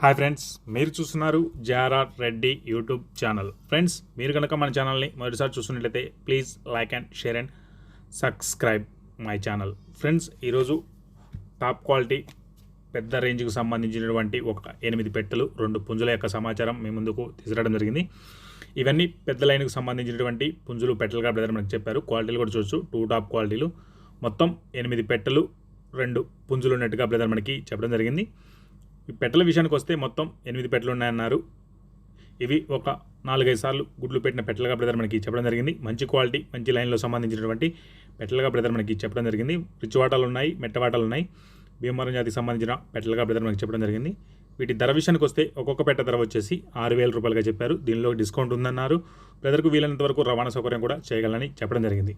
Hi friends మీరు చూస్తున్నారు JRR Reddy YouTube channel. Friends మీరు కనుక మన ఛానల్ని మొదటిసారి చూస్తున్నట్లయితే please like and share and subscribe my channel. Friends ఈరోజు టాప్ క్వాలిటీ పెద్ద రేంజ్కి సంబంధించినటువంటి ఒక ఎనిమిది పెట్టెలు రెండు పుంజుల యొక్క సమాచారం మీ ముందుకు తీసుకురావడం జరిగింది. ఇవన్నీ పెద్ద లైన్కి సంబంధించినటువంటి పుంజులు పెట్టెలు కాబట్టి బ్రదర్ మనకు చెప్పారు. క్వాలిటీలు కూడా చూడొచ్చు టూ టాప్ క్వాలిటీలు. మొత్తం ఎనిమిది పెట్టెలు రెండు పుంజులు ఉన్నట్టుగా బ్రదర్ మనకి చెప్పడం జరిగింది. పెట్టెల విషయానికి వస్తే మొత్తం ఎనిమిది పెట్టెలు ఉన్నాయన్నారు. ఇవి ఒక నాలుగైదు సార్లు గుడ్లు పెట్టిన పెట్టలుగా బ్రదర్ మనకి చెప్పడం జరిగింది. మంచి క్వాలిటీ మంచి లైన్లో సంబంధించినటువంటి పెట్టలుగా బ్రదర్ మనకి చెప్పడం జరిగింది. రిచ్ వాటాలు ఉన్నాయి మెట్టవాటాలు ఉన్నాయి. భీమవరం జాతికి సంబంధించిన పెట్టలుగా బ్రదర్ మనకి చెప్పడం జరిగింది. వీటి ధర విషయానికి వస్తే ఒక్కొక్క పెట్ట ధర వచ్చేసి ఆరు వేల రూపాయలుగా చెప్పారు. దీనిలో డిస్కౌంట్ ఉందన్నారు. బ్రదర్కు వీలైనంత వరకు రవాణా సౌకర్యం కూడా చేయగలని చెప్పడం జరిగింది.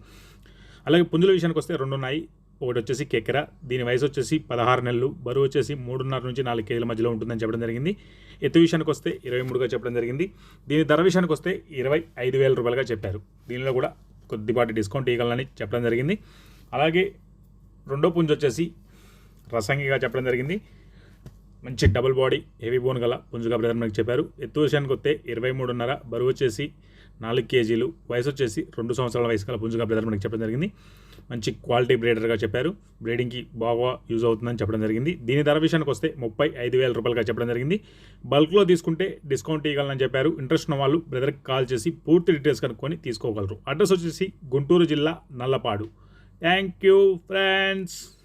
అలాగే పుంజుల విషయానికి వస్తే రెండు ఉన్నాయి ఒకటి వచ్చేసి కెకెర దీని వయసు వచ్చేసి పదహారు నెలలు బరువు వచ్చేసి మూడున్నర నుంచి నాలుగు కేజీల మధ్యలో ఉంటుందని చెప్పడం జరిగింది. ఎత్తు విషయానికి వస్తే ఇరవై మూడుగా చెప్పడం జరిగింది. దీని ధర విషయానికి వస్తే ఇరవై ఐదు వేల రూపాయలుగా చెప్పారు. దీనిలో కూడా కొద్దిపాటి డిస్కౌంట్ ఇవ్వాలని చెప్పడం జరిగింది. అలాగే రెండో పుంజు వచ్చేసి రసంగిగా చెప్పడం జరిగింది. మంచి డబుల్ బాడీ హెవీ బోన్ గల పుంజుగా బ్రదర్ మనకి చెప్పారు. ఎత్తు విషయానికి వస్తే ఇరవై మూడున్నర బరువు వచ్చేసి నాలుగు కేజీలు వయసు వచ్చేసి రెండు సంవత్సరాల వయసు గల పుంజుగా బ్రదర్ మనకి చెప్పడం జరిగింది. మంచి క్వాలిటీ బ్రీడర్గా చెప్పారు. బ్రీడింగ్కి బాగా యూజ్ అవుతుందని చెప్పడం జరిగింది. దీని ధర విషయానికి వస్తే ముప్పై ఐదు వేల రూపాయలుగా చెప్పడం జరిగింది. బల్క్లో తీసుకుంటే డిస్కౌంట్ ఇవ్వాలని చెప్పారు. ఇంట్రెస్ట్ ఉన్న వాళ్ళు బ్రదర్కి కాల్ చేసి పూర్తి డీటెయిల్స్ కనుక్కొని తీసుకోగలరు. అడ్రస్ వచ్చేసి గుంటూరు జిల్లా నల్లపాడు. Thank you friends